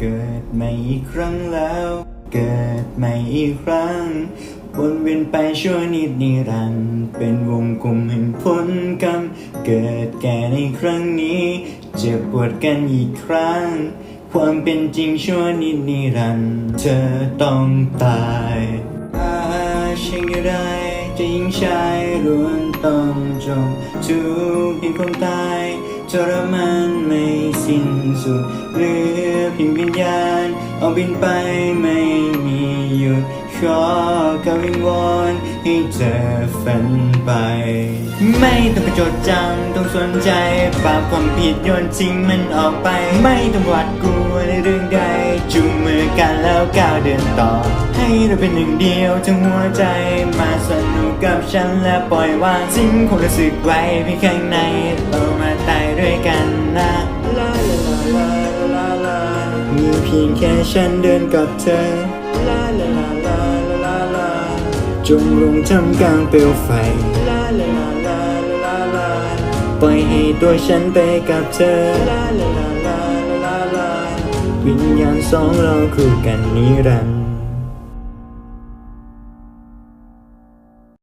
เกิดใหม่อีกครั้งแล้ว เกิดใหม่อีกครั้งวนเวียนไปชั่วนิดนิรันดร์เป็นวงกลมแห่งผลกรรม เกิดแก่ในครั้งนี้ เจ็บปวดกันอีกครั้ง ความเป็นจริงชั่วนิดนิรันดร์เธอต้องตายอาชิงก็ได้จะยิงชายล้วนต้องจบทุกเพียงความตายทรมานไม่สิ้น สุดเหลือเพียงวิญญาณเอาบินไปไม่มีหยุดขอกำวิงวอนให้เธอฝันไป ไม่ต้องไปจดจำต้องสนใจบาปความผิดโยนทิ้งมันออกไป ไม่ต้องหวาดกลัวในเรื่องใดจูงมือกันแล้วก้าวเดินต่อ ให้เราเป็นหนึ่งเดียวทั้งหัวใจ มาสนุกกับฉันและปล่อยวางสิ่งความรู้สึกไว้เพียงข้างในเรามา ลาลาลามีเพียงแค่ฉันเดินกับเธอลาลาลาลาลาลาจงลงทำกลางเปลวไฟลาลาลาลาลาปล่อยให้ตัวฉันไปกับเธอลาลาลาลาลาวิญญาณสองเราคู่กันนิรันดร์